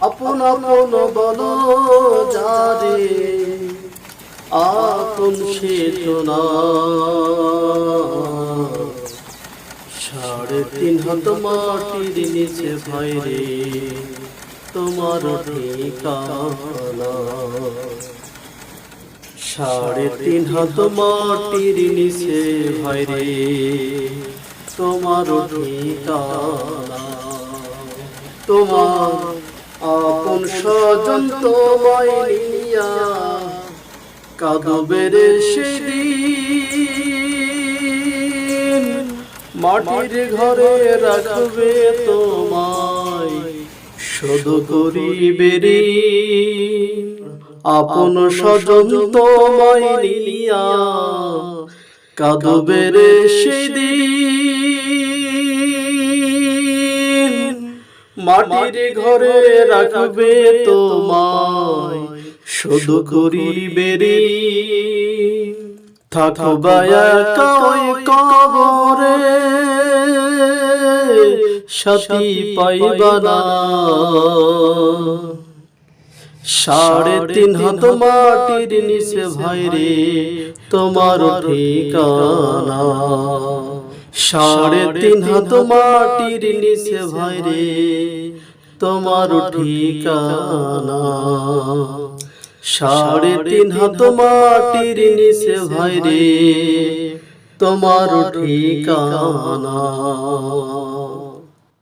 আপন আপন বলো যারে, আপন না সাড়ে তিন হাত মাটির নিচে ভাই রে, তোমার ঠিকানা সাড়ে তিন হাত মাটির নিচে ভাই রে, তোমার ঠিকানা তোমার আপন স্বজন তোমায় নিয়া কাঁদবে রে সেদিন মাটির ঘরে রাখবে তোমায় শুধু করিবে আপন স্বজন তোমায় নিয়া কাঁদবে রে সেদিন মাটির ঘরে রাখবে তোমায় শুধু করিবে রে থাকবা একাই কবরে সাথী পাইবা না সাড়ে তিন হাত মাটির নিচে ভাই রে তোমার ঠিকানা। সাড়ে তিন হাত মাটির নিচে ভাই রে তোমার ঠিকানা। সাড়ে তিন হাত মাটির নিচে ভাই রে তোমার ঠিকানা।